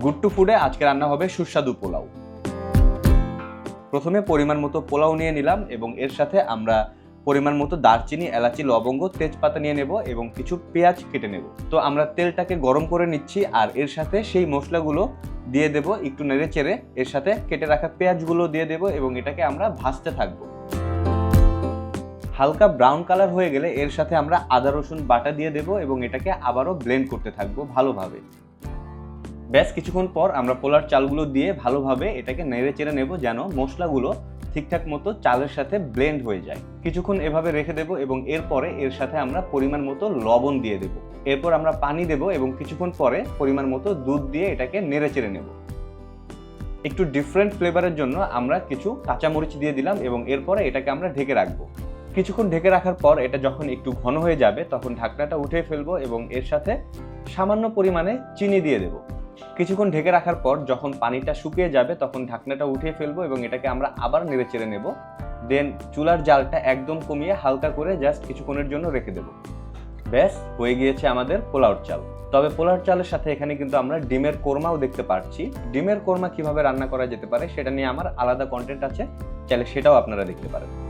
Good to ফুডে আজকে রান্না হবে সুস্বাদু পোলাও। প্রথমে পরিমাণ মতো পোলাও নিয়ে নিলাম এবং এর সাথে আমরা পরিমাণ মতো দারচিনি, এলাচি, লবঙ্গ, তেজপাতা নিয়ে নেব এবং কিছু পেঁয়াজ কেটে নেব। তো আমরা তেলটাকে গরম করে নিচ্ছি আর এর সাথে সেই মশলাগুলো দিয়ে দেব একটু নেড়ে চেড়ে। এর সাথে কেটে রাখা পেঁয়াজগুলো দিয়ে দেব এবং এটাকে আমরা ভাজতে থাকব। হালকা ব্রাউন কালার হয়ে গেলে এর সাথে আমরা আদা, রসুন বাটা দিয়ে দেব এবং এটাকে আবারও ব্লেন্ড করতে থাকব ভালোভাবে। ব্যাস, কিছুক্ষণ পর আমরা পোলার চালগুলো দিয়ে ভালোভাবে এটাকে নেড়ে চেড়ে নেব যেন মশলাগুলো ঠিকঠাক মতো চালের সাথে ব্লেন্ড হয়ে যায়। কিছুক্ষণ এভাবে রেখে দেব এবং এরপরে এর সাথে আমরা পরিমাণ মতো লবণ দিয়ে দেব। এরপর আমরা পানি দেব এবং কিছুক্ষণ পরে পরিমাণ মতো দুধ দিয়ে এটাকে নেড়ে চেড়ে নেব। একটু ডিফারেন্ট ফ্লেভারের জন্য আমরা কিছু কাঁচামরিচ দিয়ে দিলাম এবং এরপরে এটাকে আমরা ঢেকে রাখব। কিছুক্ষণ ঢেকে রাখার পর এটা যখন একটু ঘন হয়ে যাবে তখন ঢাকনাটা উঠে ফেলব এবং এর সাথে সামান্য পরিমাণে চিনি দিয়ে দেবো। কিছুক্ষণ ঢেকে রাখার পর যখন পানিটা শুকিয়ে যাবে, তখন ঢাকনাটা উঠিয়ে ফেলব এবং এটাকে আমরা আবার নেড়ে চেড়ে নেব। দেন চুলার জালটা একদম কমিয়ে হালকা করে জাস্ট কিছুক্ষণের জন্য রেখে দেবো। ব্যাস, হয়ে গিয়েছে আমাদের পোলাওর চাল। তবে পোলাওর চালের সাথে এখানে কিন্তু আমরা ডিমের কোরমাও দেখতে পাচ্ছি ডিমের কোরমা কীভাবে রান্না করা যেতে পারে, সেটা নিয়ে আমার আলাদা কন্টেন্ট আছে। চাইলে সেটাও আপনারা দেখতে পারেন।